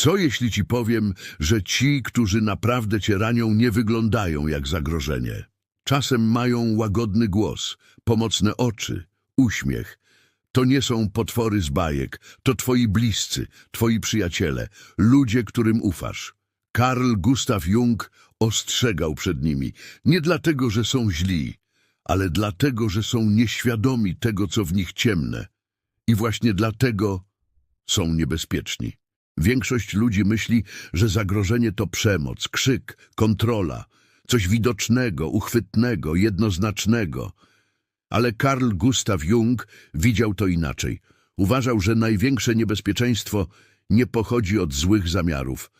Co jeśli ci powiem, że ci, którzy naprawdę cię ranią, nie wyglądają jak zagrożenie? Czasem mają łagodny głos, pomocne oczy, uśmiech. To nie są potwory z bajek, to twoi bliscy, twoi przyjaciele, ludzie, którym ufasz. Karl Gustav Jung ostrzegał przed nimi, nie dlatego, że są źli, ale dlatego, że są nieświadomi tego, co w nich ciemne. I właśnie dlatego są niebezpieczni. Większość ludzi myśli, że zagrożenie to przemoc, krzyk, kontrola, coś widocznego, uchwytnego, jednoznacznego. Ale Karl Gustav Jung widział to inaczej. Uważał, że największe niebezpieczeństwo nie pochodzi od złych zamiarów,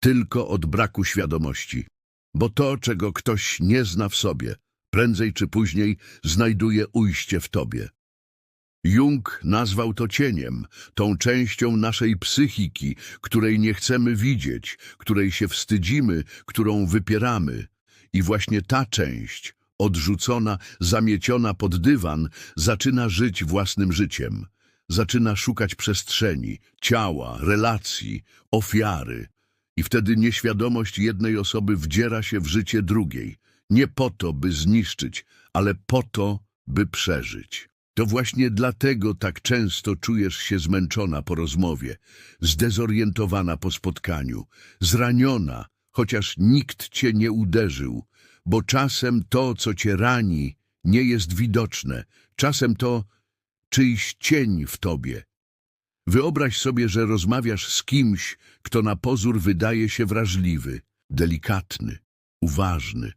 tylko od braku świadomości. Bo to, czego ktoś nie zna w sobie, prędzej czy później znajduje ujście w tobie. Jung nazwał to cieniem, tą częścią naszej psychiki, której nie chcemy widzieć, której się wstydzimy, którą wypieramy. I właśnie ta część, odrzucona, zamieciona pod dywan, zaczyna żyć własnym życiem. Zaczyna szukać przestrzeni, ciała, relacji, ofiary. I wtedy nieświadomość jednej osoby wdziera się w życie drugiej. Nie po to, by zniszczyć, ale po to, by przeżyć. To właśnie dlatego tak często czujesz się zmęczona po rozmowie, zdezorientowana po spotkaniu, zraniona, chociaż nikt cię nie uderzył, bo czasem to, co cię rani, nie jest widoczne, czasem to czyjś cień w tobie. Wyobraź sobie, że rozmawiasz z kimś, kto na pozór wydaje się wrażliwy, delikatny, uważny.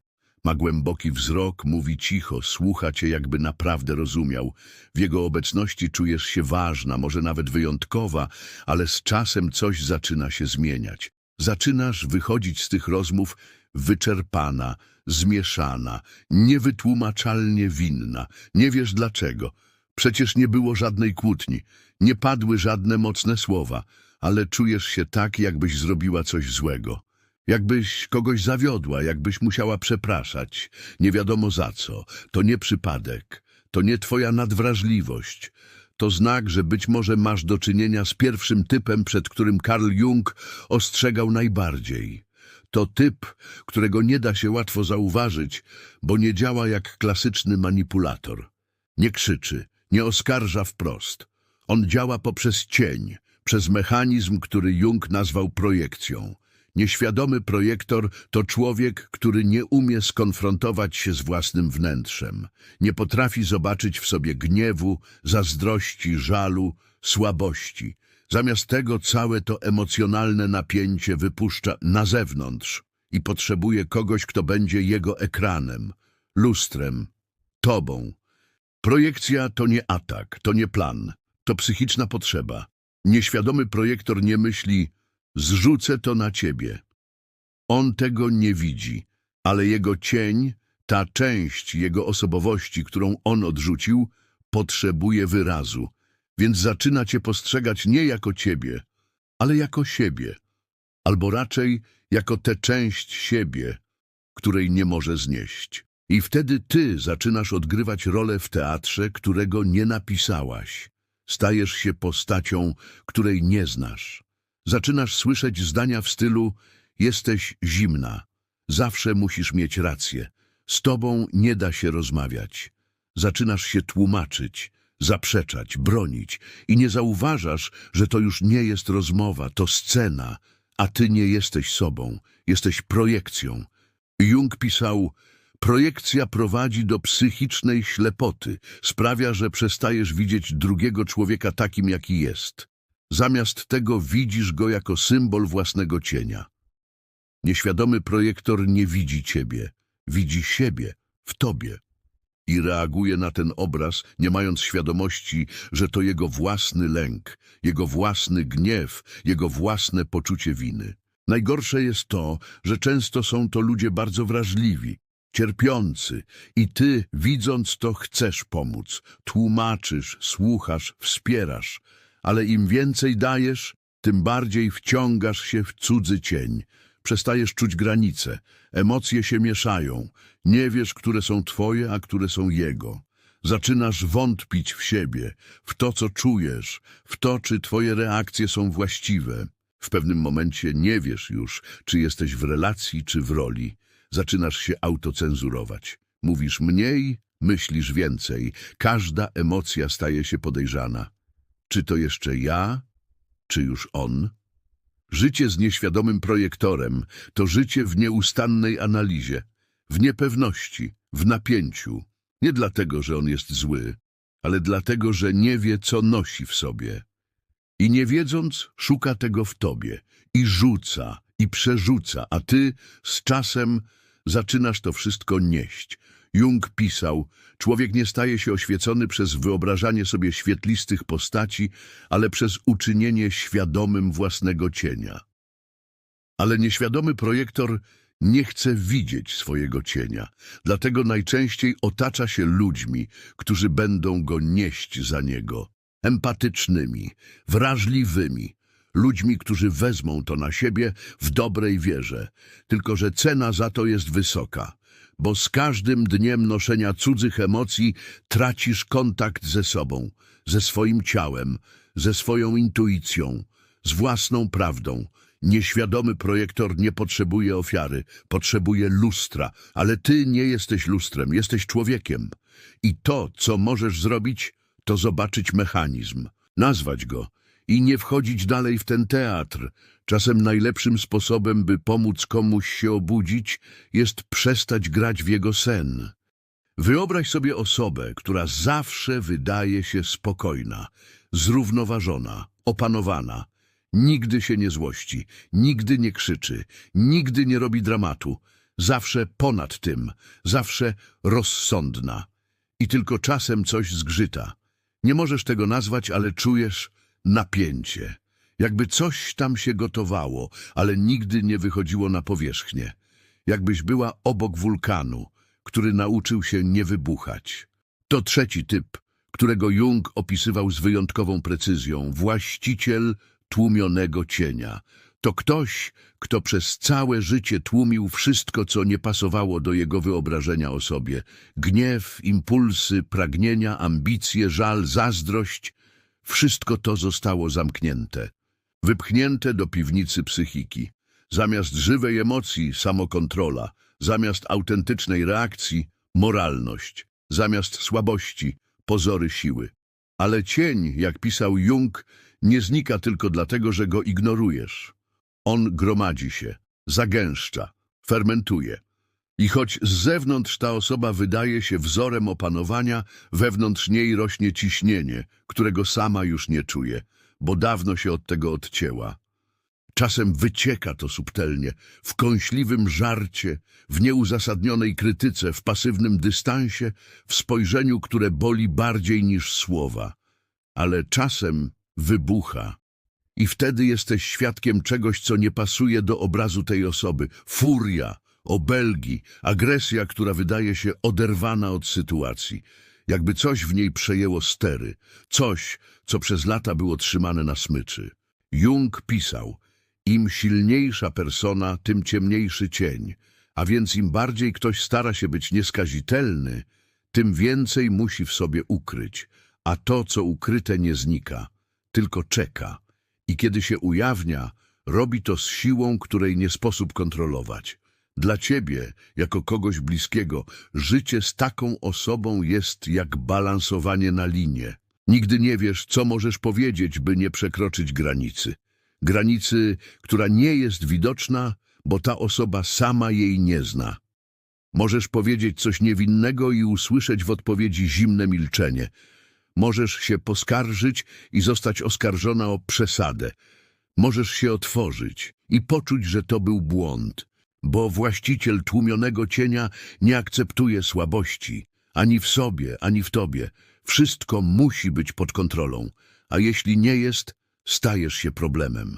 Ma głęboki wzrok, mówi cicho, słucha cię, jakby naprawdę rozumiał. W jego obecności czujesz się ważna, może nawet wyjątkowa, ale z czasem coś zaczyna się zmieniać. Zaczynasz wychodzić z tych rozmów wyczerpana, zmieszana, niewytłumaczalnie winna. Nie wiesz dlaczego. Przecież nie było żadnej kłótni, nie padły żadne mocne słowa, ale czujesz się tak, jakbyś zrobiła coś złego. Jakbyś kogoś zawiodła, jakbyś musiała przepraszać, nie wiadomo za co. To nie przypadek, to nie twoja nadwrażliwość. To znak, że być może masz do czynienia z pierwszym typem, przed którym Carl Jung ostrzegał najbardziej. To typ, którego nie da się łatwo zauważyć, bo nie działa jak klasyczny manipulator. Nie krzyczy, nie oskarża wprost. On działa poprzez cień, przez mechanizm, który Jung nazwał projekcją. Nieświadomy projektor to człowiek, który nie umie skonfrontować się z własnym wnętrzem. Nie potrafi zobaczyć w sobie gniewu, zazdrości, żalu, słabości. Zamiast tego całe to emocjonalne napięcie wypuszcza na zewnątrz i potrzebuje kogoś, kto będzie jego ekranem, lustrem, tobą. Projekcja to nie atak, to nie plan, to psychiczna potrzeba. Nieświadomy projektor nie myśli, zrzucę to na ciebie. On tego nie widzi, ale jego cień, ta część jego osobowości, którą on odrzucił, potrzebuje wyrazu, więc zaczyna cię postrzegać nie jako ciebie, ale jako siebie, albo raczej jako tę część siebie, której nie może znieść. I wtedy ty zaczynasz odgrywać rolę w teatrze, którego nie napisałaś. Stajesz się postacią, której nie znasz. Zaczynasz słyszeć zdania w stylu jesteś zimna, zawsze musisz mieć rację, z tobą nie da się rozmawiać. Zaczynasz się tłumaczyć, zaprzeczać, bronić i nie zauważasz, że to już nie jest rozmowa, to scena, a ty nie jesteś sobą, jesteś projekcją. Jung pisał, projekcja prowadzi do psychicznej ślepoty, sprawia, że przestajesz widzieć drugiego człowieka takim, jaki jest. Zamiast tego widzisz go jako symbol własnego cienia. Nieświadomy projektor nie widzi ciebie, widzi siebie w tobie i reaguje na ten obraz, nie mając świadomości, że to jego własny lęk, jego własny gniew, jego własne poczucie winy. Najgorsze jest to, że często są to ludzie bardzo wrażliwi, cierpiący i ty, widząc to, chcesz pomóc, tłumaczysz, słuchasz, wspierasz, ale im więcej dajesz, tym bardziej wciągasz się w cudzy cień. Przestajesz czuć granice, emocje się mieszają, nie wiesz, które są twoje, a które są jego. Zaczynasz wątpić w siebie, w to, co czujesz, w to, czy twoje reakcje są właściwe. W pewnym momencie nie wiesz już, czy jesteś w relacji, czy w roli. Zaczynasz się autocenzurować. Mówisz mniej, myślisz więcej. Każda emocja staje się podejrzana. Czy to jeszcze ja, czy już on? Życie z nieświadomym projektorem to życie w nieustannej analizie, w niepewności, w napięciu. Nie dlatego, że on jest zły, ale dlatego, że nie wie, co nosi w sobie. I nie wiedząc, szuka tego w tobie i rzuca, i przerzuca, a ty z czasem zaczynasz to wszystko nieść. Jung pisał, człowiek nie staje się oświecony przez wyobrażanie sobie świetlistych postaci, ale przez uczynienie świadomym własnego cienia. Ale nieświadomy projektor nie chce widzieć swojego cienia, dlatego najczęściej otacza się ludźmi, którzy będą go nieść za niego. Empatycznymi, wrażliwymi, ludźmi, którzy wezmą to na siebie w dobrej wierze. Tylko, że cena za to jest wysoka, bo z każdym dniem noszenia cudzych emocji tracisz kontakt ze sobą, ze swoim ciałem, ze swoją intuicją, z własną prawdą. Nieświadomy projektor nie potrzebuje ofiary, potrzebuje lustra, ale ty nie jesteś lustrem, jesteś człowiekiem. I to, co możesz zrobić, to zobaczyć mechanizm, nazwać go i nie wchodzić dalej w ten teatr. Czasem najlepszym sposobem, by pomóc komuś się obudzić, jest przestać grać w jego sen. Wyobraź sobie osobę, która zawsze wydaje się spokojna, zrównoważona, opanowana. Nigdy się nie złości, nigdy nie krzyczy, nigdy nie robi dramatu. Zawsze ponad tym, zawsze rozsądna. I tylko czasem coś zgrzyta. Nie możesz tego nazwać, ale czujesz napięcie. Jakby coś tam się gotowało, ale nigdy nie wychodziło na powierzchnię. Jakbyś była obok wulkanu, który nauczył się nie wybuchać. To trzeci typ, którego Jung opisywał z wyjątkową precyzją. Właściciel tłumionego cienia. To ktoś, kto przez całe życie tłumił wszystko, co nie pasowało do jego wyobrażenia o sobie. Gniew, impulsy, pragnienia, ambicje, żal, zazdrość. Wszystko to zostało zamknięte. Wypchnięte do piwnicy psychiki. Zamiast żywej emocji, samokontrola. Zamiast autentycznej reakcji, moralność. Zamiast słabości, pozory siły. Ale cień, jak pisał Jung, nie znika tylko dlatego, że go ignorujesz. On gromadzi się, zagęszcza, fermentuje. I choć z zewnątrz ta osoba wydaje się wzorem opanowania, wewnątrz niej rośnie ciśnienie, którego sama już nie czuje, bo dawno się od tego odcięła. Czasem wycieka to subtelnie, w kąśliwym żarcie, w nieuzasadnionej krytyce, w pasywnym dystansie, w spojrzeniu, które boli bardziej niż słowa. Ale czasem wybucha. I wtedy jesteś świadkiem czegoś, co nie pasuje do obrazu tej osoby. Furia, obelgi, agresja, która wydaje się oderwana od sytuacji. Jakby coś w niej przejęło stery. Coś, co przez lata było trzymane na smyczy. Jung pisał, im silniejsza persona, tym ciemniejszy cień. A więc im bardziej ktoś stara się być nieskazitelny, tym więcej musi w sobie ukryć. A to, co ukryte, nie znika tylko czeka i kiedy się ujawnia, robi to z siłą, której nie sposób kontrolować. Dla ciebie, jako kogoś bliskiego, życie z taką osobą jest jak balansowanie na linie. Nigdy nie wiesz, co możesz powiedzieć, by nie przekroczyć granicy. Granicy, która nie jest widoczna, bo ta osoba sama jej nie zna. Możesz powiedzieć coś niewinnego i usłyszeć w odpowiedzi zimne milczenie – Możesz się poskarżyć i zostać oskarżona o przesadę. Możesz się otworzyć i poczuć, że to był błąd, bo właściciel tłumionego cienia nie akceptuje słabości, ani w sobie, ani w tobie. Wszystko musi być pod kontrolą, a jeśli nie jest, stajesz się problemem.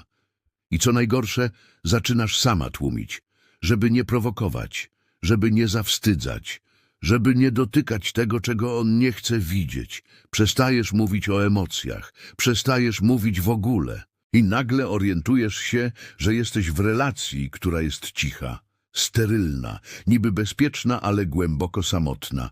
I co najgorsze, zaczynasz sama tłumić, żeby nie prowokować, żeby nie zawstydzać, żeby nie dotykać tego, czego on nie chce widzieć. Przestajesz mówić o emocjach, przestajesz mówić w ogóle i nagle orientujesz się, że jesteś w relacji, która jest cicha, sterylna, niby bezpieczna, ale głęboko samotna.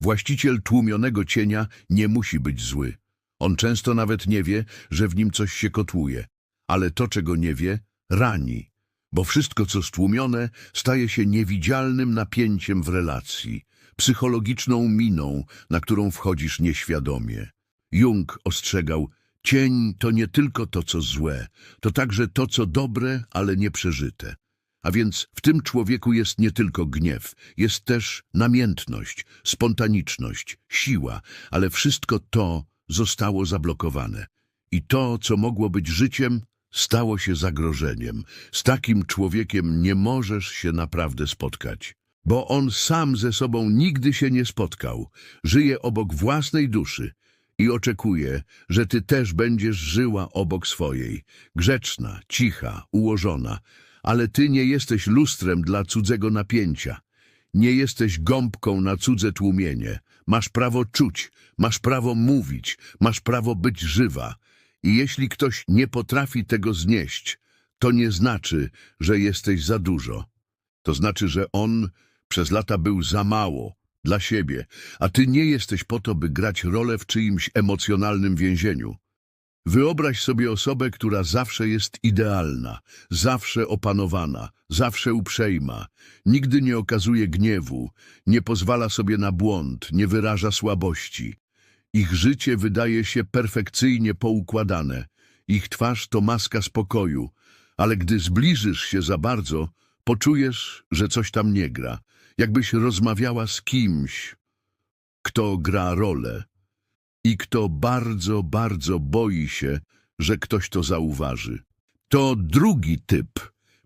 Właściciel tłumionego cienia nie musi być zły. On często nawet nie wie, że w nim coś się kotłuje. ale to, czego nie wie, rani, bo wszystko, co stłumione, staje się niewidzialnym napięciem w relacji, psychologiczną miną, na którą wchodzisz nieświadomie. Jung ostrzegał, cień to nie tylko to, co złe, to także to, co dobre, ale nieprzeżyte. A więc w tym człowieku jest nie tylko gniew, jest też namiętność, spontaniczność, siła, ale wszystko to zostało zablokowane. I to, co mogło być życiem, stało się zagrożeniem. Z takim człowiekiem nie możesz się naprawdę spotkać, bo on sam ze sobą nigdy się nie spotkał. Żyje obok własnej duszy i oczekuje, że ty też będziesz żyła obok swojej, grzeczna, cicha, ułożona, ale ty nie jesteś lustrem dla cudzego napięcia. Nie jesteś gąbką na cudze tłumienie. Masz prawo czuć, masz prawo mówić, masz prawo być żywa. I jeśli ktoś nie potrafi tego znieść, to nie znaczy, że jesteś za dużo. To znaczy, że on przez lata był za mało dla siebie, a ty nie jesteś po to, by grać rolę w czyimś emocjonalnym więzieniu. Wyobraź sobie osobę, która zawsze jest idealna, zawsze opanowana, zawsze uprzejma, nigdy nie okazuje gniewu, nie pozwala sobie na błąd, nie wyraża słabości. Ich życie wydaje się perfekcyjnie poukładane, ich twarz to maska spokoju, ale gdy zbliżysz się za bardzo, poczujesz, że coś tam nie gra, jakbyś rozmawiała z kimś, kto gra rolę i kto bardzo, bardzo boi się, że ktoś to zauważy. To drugi typ,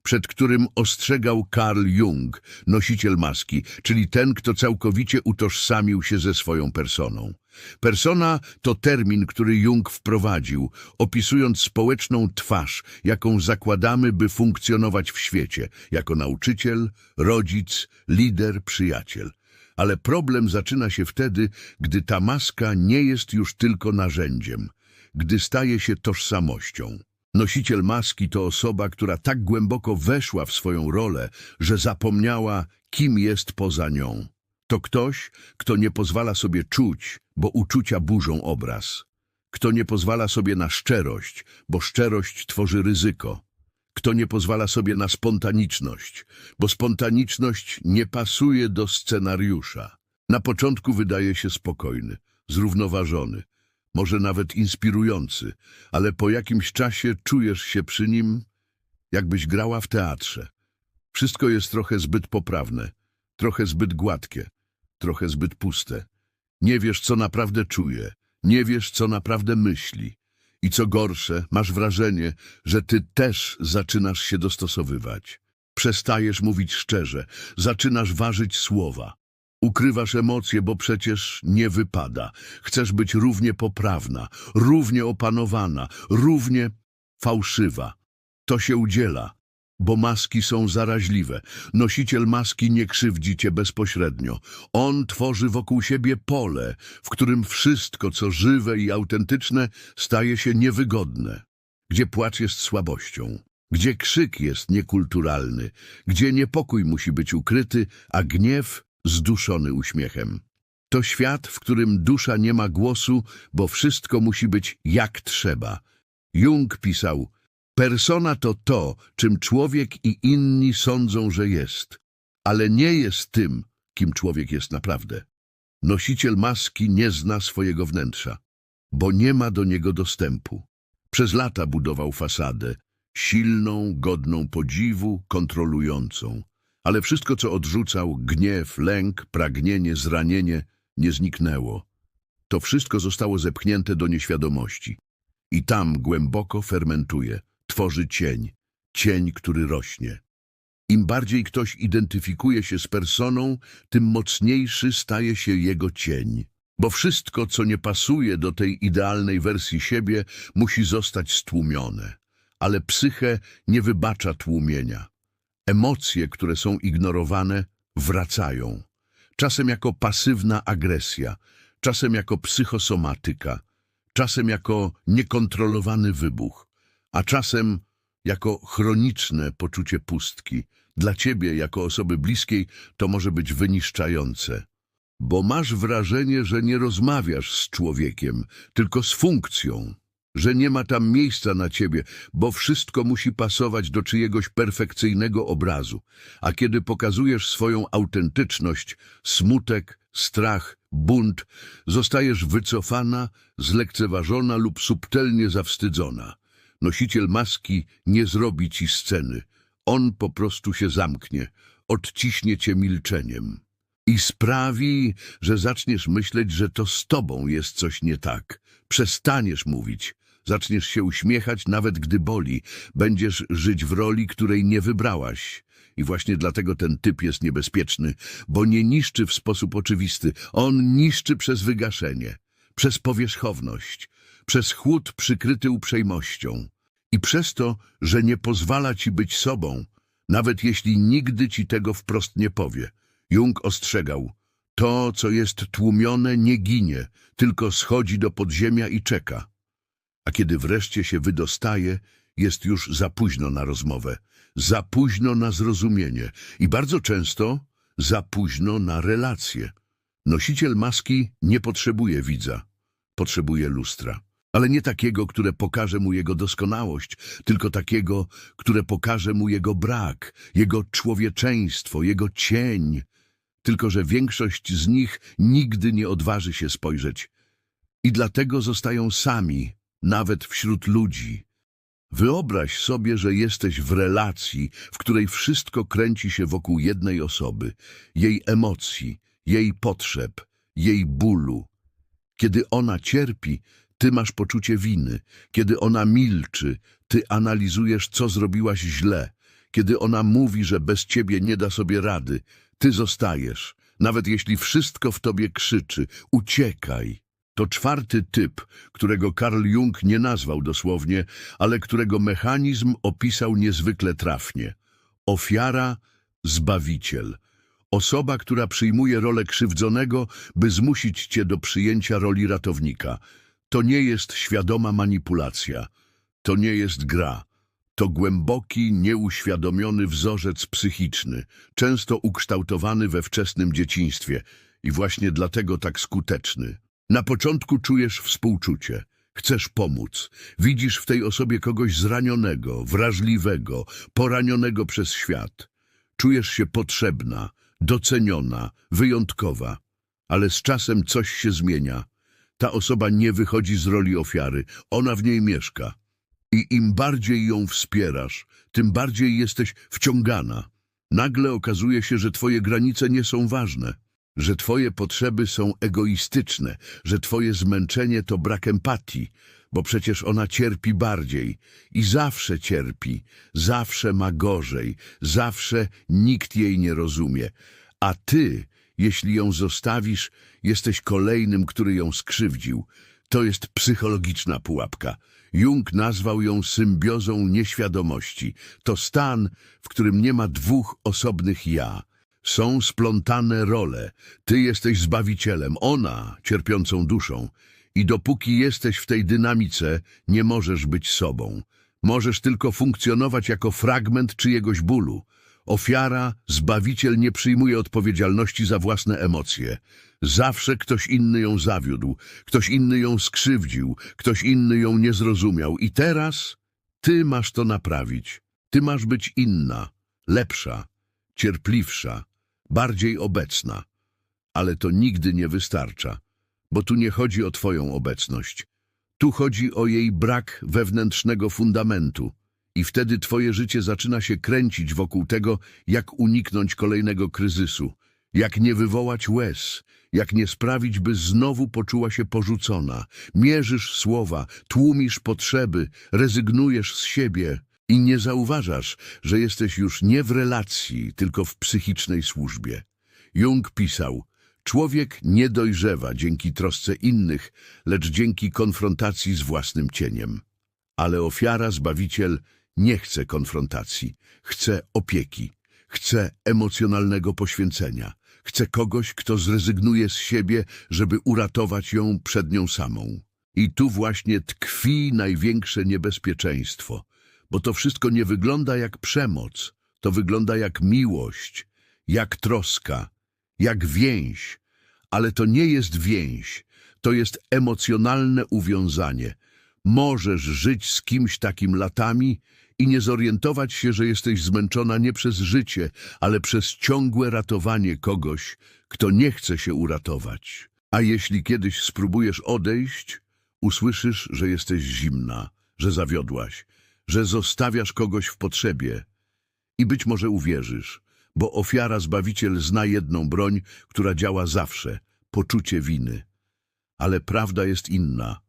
przed którym ostrzegał Carl Jung, nosiciel maski, czyli ten, kto całkowicie utożsamił się ze swoją personą. Persona to termin, który Jung wprowadził, opisując społeczną twarz, jaką zakładamy, by funkcjonować w świecie, jako nauczyciel, rodzic, lider, przyjaciel. Ale problem zaczyna się wtedy, gdy ta maska nie jest już tylko narzędziem, gdy staje się tożsamością. Nosiciel maski to osoba, która tak głęboko weszła w swoją rolę, że zapomniała, kim jest poza nią. To ktoś, kto nie pozwala sobie czuć, bo uczucia burzą obraz. Kto nie pozwala sobie na szczerość, bo szczerość tworzy ryzyko. Kto nie pozwala sobie na spontaniczność, bo spontaniczność nie pasuje do scenariusza. Na początku wydaje się spokojny, zrównoważony, może nawet inspirujący, ale po jakimś czasie czujesz się przy nim, jakbyś grała w teatrze. Wszystko jest trochę zbyt poprawne, trochę zbyt gładkie, trochę zbyt puste. Nie wiesz, co naprawdę czuje, nie wiesz, co naprawdę myśli. I co gorsze, masz wrażenie, że ty też zaczynasz się dostosowywać. Przestajesz mówić szczerze, zaczynasz ważyć słowa. Ukrywasz emocje, bo przecież nie wypada. Chcesz być równie poprawna, równie opanowana, równie fałszywa. To się udziela, bo maski są zaraźliwe. Nosiciel maski nie krzywdzi cię bezpośrednio. On tworzy wokół siebie pole, w którym wszystko, co żywe i autentyczne, staje się niewygodne. Gdzie płacz jest słabością, gdzie krzyk jest niekulturalny, gdzie niepokój musi być ukryty, a gniew zduszony uśmiechem. To świat, w którym dusza nie ma głosu, bo wszystko musi być jak trzeba. Jung pisał, persona to to, czym człowiek i inni sądzą, że jest, ale nie jest tym, kim człowiek jest naprawdę. Nosiciel maski nie zna swojego wnętrza, bo nie ma do niego dostępu. Przez lata budował fasadę, silną, godną podziwu, kontrolującą. Ale wszystko, co odrzucał, gniew, lęk, pragnienie, zranienie, nie zniknęło. To wszystko zostało zepchnięte do nieświadomości. I tam głęboko fermentuje, tworzy cień, cień, który rośnie. Im bardziej ktoś identyfikuje się z personą, tym mocniejszy staje się jego cień. Bo wszystko, co nie pasuje do tej idealnej wersji siebie, musi zostać stłumione. Ale psychę nie wybacza tłumienia. Emocje, które są ignorowane, wracają. Czasem jako pasywna agresja, czasem jako psychosomatyka, czasem jako niekontrolowany wybuch, a czasem jako chroniczne poczucie pustki. Dla ciebie, jako osoby bliskiej, to może być wyniszczające. Bo masz wrażenie, że nie rozmawiasz z człowiekiem, tylko z funkcją. Że nie ma tam miejsca na ciebie, bo wszystko musi pasować do czyjegoś perfekcyjnego obrazu. A kiedy pokazujesz swoją autentyczność, smutek, strach, bunt, zostajesz wycofana, zlekceważona lub subtelnie zawstydzona. Nosiciel maski nie zrobi ci sceny. On po prostu się zamknie, odciśnie cię milczeniem. I sprawi, że zaczniesz myśleć, że to z tobą jest coś nie tak. Przestaniesz mówić, zaczniesz się uśmiechać, nawet gdy boli. Będziesz żyć w roli, której nie wybrałaś. I właśnie dlatego ten typ jest niebezpieczny, bo nie niszczy w sposób oczywisty. On niszczy przez wygaszenie, przez powierzchowność, przez chłód przykryty uprzejmością. I przez to, że nie pozwala ci być sobą, nawet jeśli nigdy ci tego wprost nie powie. Jung ostrzegał, to, co jest tłumione, nie ginie, tylko schodzi do podziemia i czeka. A kiedy wreszcie się wydostaje, jest już za późno na rozmowę, za późno na zrozumienie i bardzo często za późno na relacje. Nosiciel maski nie potrzebuje widza, potrzebuje lustra. Ale nie takiego, które pokaże mu jego doskonałość, tylko takiego, które pokaże mu jego brak, jego człowieczeństwo, jego cień. Tylko, że większość z nich nigdy nie odważy się spojrzeć. I dlatego zostają sami, nawet wśród ludzi. Wyobraź sobie, że jesteś w relacji, w której wszystko kręci się wokół jednej osoby, jej emocji, jej potrzeb, jej bólu. Kiedy ona cierpi, ty masz poczucie winy. Kiedy ona milczy, ty analizujesz, co zrobiłaś źle. Kiedy ona mówi, że bez ciebie nie da sobie rady, ty zostajesz. Nawet jeśli wszystko w tobie krzyczy, uciekaj. To czwarty typ, którego Carl Jung nie nazwał dosłownie, ale którego mechanizm opisał niezwykle trafnie. Ofiara, zbawiciel. Osoba, która przyjmuje rolę krzywdzonego, by zmusić cię do przyjęcia roli ratownika. To nie jest świadoma manipulacja. To nie jest gra. To głęboki, nieuświadomiony wzorzec psychiczny, często ukształtowany we wczesnym dzieciństwie i właśnie dlatego tak skuteczny. Na początku czujesz współczucie. Chcesz pomóc. Widzisz w tej osobie kogoś zranionego, wrażliwego, poranionego przez świat. Czujesz się potrzebna, doceniona, wyjątkowa. Ale z czasem coś się zmienia. Ta osoba nie wychodzi z roli ofiary, ona w niej mieszka. I im bardziej ją wspierasz, tym bardziej jesteś wciągana. Nagle okazuje się, że twoje granice nie są ważne, że twoje potrzeby są egoistyczne, że twoje zmęczenie to brak empatii, bo przecież ona cierpi bardziej i zawsze cierpi, zawsze ma gorzej, zawsze nikt jej nie rozumie. A ty, jeśli ją zostawisz, jesteś kolejnym, który ją skrzywdził. To jest psychologiczna pułapka. Jung nazwał ją symbiozą nieświadomości. To stan, w którym nie ma dwóch osobnych ja. Są splątane role. Ty jesteś zbawicielem, ona cierpiącą duszą. I dopóki jesteś w tej dynamice, nie możesz być sobą. Możesz tylko funkcjonować jako fragment czyjegoś bólu. Ofiara, zbawiciel nie przyjmuje odpowiedzialności za własne emocje. Zawsze ktoś inny ją zawiódł, ktoś inny ją skrzywdził, ktoś inny ją nie zrozumiał. I teraz ty masz to naprawić. Ty masz być inna, lepsza, cierpliwsza, bardziej obecna. Ale to nigdy nie wystarcza, bo tu nie chodzi o twoją obecność. Tu chodzi o jej brak wewnętrznego fundamentu. I wtedy twoje życie zaczyna się kręcić wokół tego, jak uniknąć kolejnego kryzysu, jak nie wywołać łez, jak nie sprawić, by znowu poczuła się porzucona. Mierzysz słowa, tłumisz potrzeby, rezygnujesz z siebie i nie zauważasz, że jesteś już nie w relacji, tylko w psychicznej służbie. Jung pisał, człowiek nie dojrzewa dzięki trosce innych, lecz dzięki konfrontacji z własnym cieniem. Ale ofiara, zbawiciel, nie chce konfrontacji, chce opieki, chce emocjonalnego poświęcenia, chce kogoś, kto zrezygnuje z siebie, żeby uratować ją przed nią samą. I tu właśnie tkwi największe niebezpieczeństwo, bo to wszystko nie wygląda jak przemoc, to wygląda jak miłość, jak troska, jak więź, ale to nie jest więź, to jest emocjonalne uwiązanie, Możesz żyć z kimś takim latami i nie zorientować się, że jesteś zmęczona nie przez życie, ale przez ciągłe ratowanie kogoś, kto nie chce się uratować. A jeśli kiedyś spróbujesz odejść, usłyszysz, że jesteś zimna, że zawiodłaś, że zostawiasz kogoś w potrzebie. I być może uwierzysz, bo ofiara Zbawiciel zna jedną broń, która działa zawsze – poczucie winy. Ale prawda jest inna.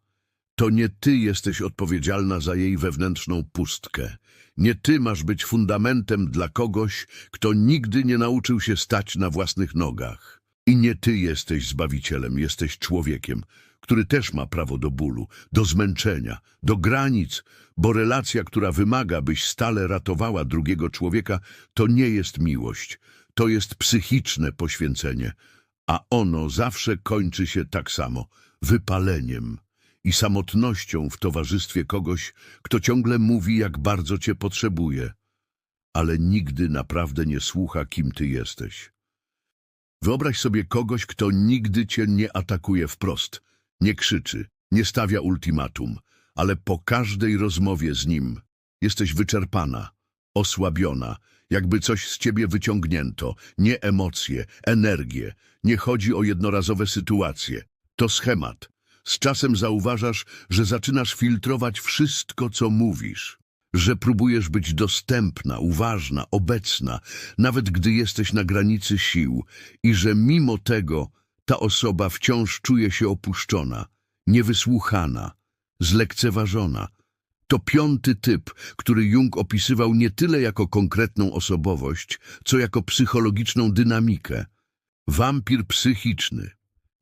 To nie ty jesteś odpowiedzialna za jej wewnętrzną pustkę. Nie ty masz być fundamentem dla kogoś, kto nigdy nie nauczył się stać na własnych nogach. I nie ty jesteś Zbawicielem, jesteś człowiekiem, który też ma prawo do bólu, do zmęczenia, do granic, bo relacja, która wymaga, byś stale ratowała drugiego człowieka, to nie jest miłość, to jest psychiczne poświęcenie, a ono zawsze kończy się tak samo, wypaleniem i samotnością w towarzystwie kogoś, kto ciągle mówi, jak bardzo cię potrzebuje, ale nigdy naprawdę nie słucha, kim ty jesteś. Wyobraź sobie kogoś, kto nigdy cię nie atakuje wprost, nie krzyczy, nie stawia ultimatum, ale po każdej rozmowie z nim jesteś wyczerpana, osłabiona, jakby coś z ciebie wyciągnięto, nie emocje, energię, nie chodzi o jednorazowe sytuacje. To schemat. Z czasem zauważasz, że zaczynasz filtrować wszystko, co mówisz, że próbujesz być dostępna, uważna, obecna, nawet gdy jesteś na granicy sił i że mimo tego ta osoba wciąż czuje się opuszczona, niewysłuchana, zlekceważona. To piąty typ, który Jung opisywał nie tyle jako konkretną osobowość, co jako psychologiczną dynamikę. Wampir psychiczny.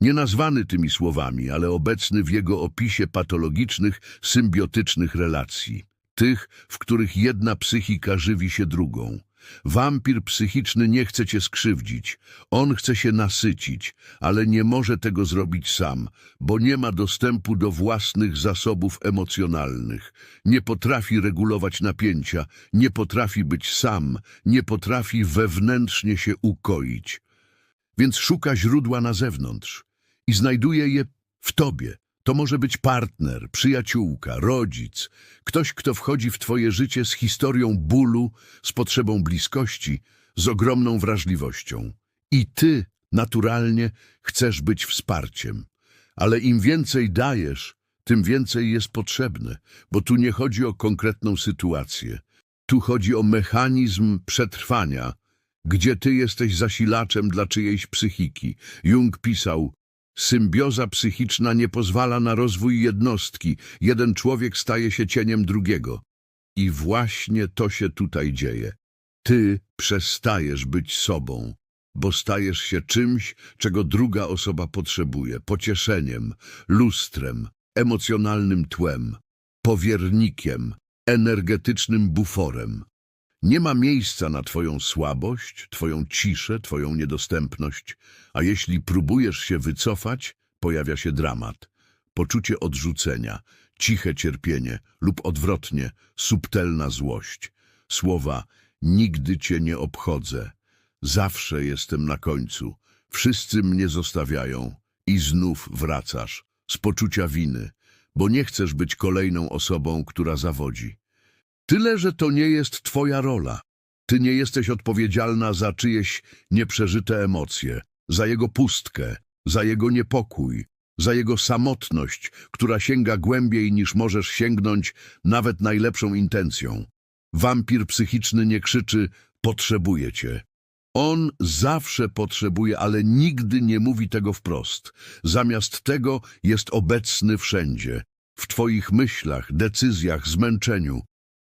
Nie nazwany tymi słowami, ale obecny w jego opisie patologicznych, symbiotycznych relacji. Tych, w których jedna psychika żywi się drugą. Wampir psychiczny nie chce cię skrzywdzić. On chce się nasycić, ale nie może tego zrobić sam, bo nie ma dostępu do własnych zasobów emocjonalnych. Nie potrafi regulować napięcia, nie potrafi być sam, nie potrafi wewnętrznie się ukoić. Więc szuka źródła na zewnątrz i znajduje je w tobie. To może być partner, przyjaciółka, rodzic, ktoś, kto wchodzi w twoje życie z historią bólu, z potrzebą bliskości, z ogromną wrażliwością. I ty, naturalnie, chcesz być wsparciem. Ale im więcej dajesz, tym więcej jest potrzebne, bo tu nie chodzi o konkretną sytuację. Tu chodzi o mechanizm przetrwania, gdzie ty jesteś zasilaczem dla czyjejś psychiki. Jung pisał, Symbioza psychiczna nie pozwala na rozwój jednostki. Jeden człowiek staje się cieniem drugiego. I właśnie to się tutaj dzieje. Ty przestajesz być sobą, bo stajesz się czymś, czego druga osoba potrzebuje. Pocieszeniem, lustrem, emocjonalnym tłem, powiernikiem, energetycznym buforem. Nie ma miejsca na twoją słabość, twoją ciszę, twoją niedostępność, a jeśli próbujesz się wycofać, pojawia się dramat, poczucie odrzucenia, ciche cierpienie lub odwrotnie, subtelna złość. Słowa nigdy cię nie obchodzę, zawsze jestem na końcu, wszyscy mnie zostawiają i znów wracasz z poczucia winy, bo nie chcesz być kolejną osobą, która zawodzi. Tyle, że to nie jest twoja rola. Ty nie jesteś odpowiedzialna za czyjeś nieprzeżyte emocje, za jego pustkę, za jego niepokój, za jego samotność, która sięga głębiej niż możesz sięgnąć nawet najlepszą intencją. Wampir psychiczny nie krzyczy potrzebuję cię. On zawsze potrzebuje, ale nigdy nie mówi tego wprost. Zamiast tego jest obecny wszędzie. W twoich myślach, decyzjach, zmęczeniu.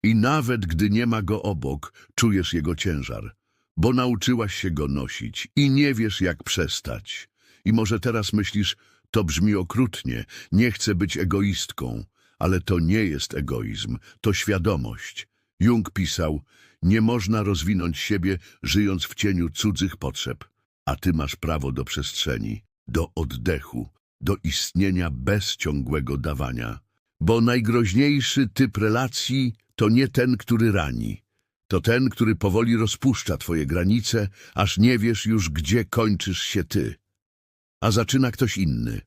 I nawet gdy nie ma go obok, czujesz jego ciężar, bo nauczyłaś się go nosić i nie wiesz, jak przestać. I może teraz myślisz, to brzmi okrutnie, nie chcę być egoistką, ale to nie jest egoizm, to świadomość. Jung pisał, nie można rozwinąć siebie, żyjąc w cieniu cudzych potrzeb, a ty masz prawo do przestrzeni, do oddechu, do istnienia bez ciągłego dawania. Bo najgroźniejszy typ relacji to nie ten, który rani. To ten, który powoli rozpuszcza twoje granice, aż nie wiesz już, gdzie kończysz się ty. A zaczyna ktoś inny.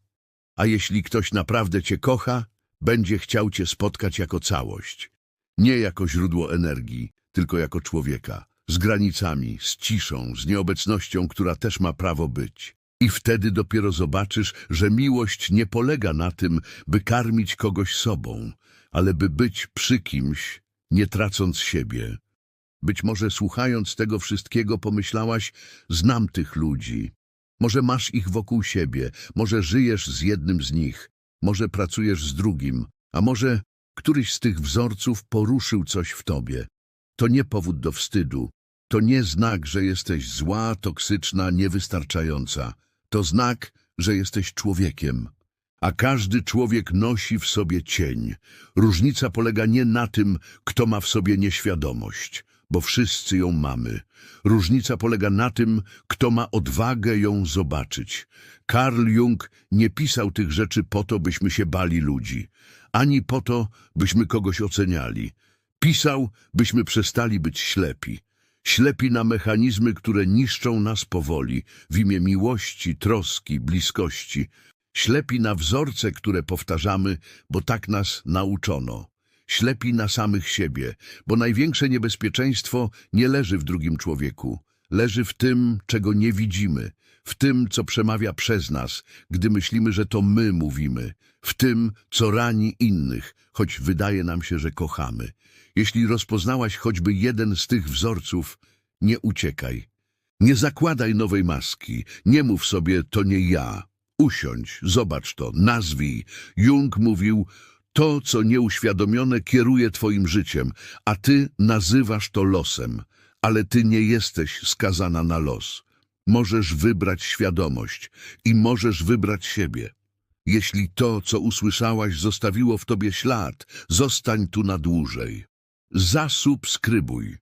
A jeśli ktoś naprawdę cię kocha, będzie chciał cię spotkać jako całość. Nie jako źródło energii, tylko jako człowieka. Z granicami, z ciszą, z nieobecnością, która też ma prawo być. I wtedy dopiero zobaczysz, że miłość nie polega na tym, by karmić kogoś sobą, ale by być przy kimś, nie tracąc siebie. Być może słuchając tego wszystkiego pomyślałaś, znam tych ludzi. Może masz ich wokół siebie, może żyjesz z jednym z nich, może pracujesz z drugim, a może któryś z tych wzorców poruszył coś w tobie. To nie powód do wstydu, to nie znak, że jesteś zła, toksyczna, niewystarczająca. To znak, że jesteś człowiekiem. A każdy człowiek nosi w sobie cień. Różnica polega nie na tym, kto ma w sobie nieświadomość, bo wszyscy ją mamy. Różnica polega na tym, kto ma odwagę ją zobaczyć. Karl Jung nie pisał tych rzeczy po to, byśmy się bali ludzi, ani po to, byśmy kogoś oceniali. Pisał, byśmy przestali być ślepi. Ślepi na mechanizmy, które niszczą nas powoli, w imię miłości, troski, bliskości. Ślepi na wzorce, które powtarzamy, bo tak nas nauczono. Ślepi na samych siebie, bo największe niebezpieczeństwo nie leży w drugim człowieku. Leży w tym, czego nie widzimy, w tym, co przemawia przez nas, gdy myślimy, że to my mówimy, w tym, co rani innych, choć wydaje nam się, że kochamy. Jeśli rozpoznałaś choćby jeden z tych wzorców, nie uciekaj. Nie zakładaj nowej maski, nie mów sobie, to nie ja. Usiądź, zobacz to, nazwij. Jung mówił, to, co nieuświadomione, kieruje twoim życiem, a ty nazywasz to losem. Ale ty nie jesteś skazana na los. Możesz wybrać świadomość i możesz wybrać siebie. Jeśli to, co usłyszałaś, zostawiło w tobie ślad, zostań tu na dłużej. Zasubskrybuj,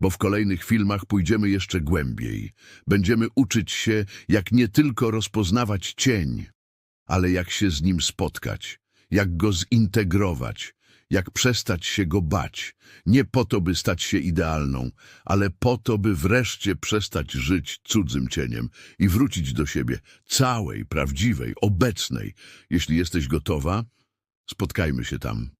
bo w kolejnych filmach pójdziemy jeszcze głębiej. Będziemy uczyć się, jak nie tylko rozpoznawać cień, ale jak się z nim spotkać, jak go zintegrować, jak przestać się go bać. Nie po to, by stać się idealną, ale po to, by wreszcie przestać żyć cudzym cieniem i wrócić do siebie, całej, prawdziwej, obecnej. Jeśli jesteś gotowa, spotkajmy się tam.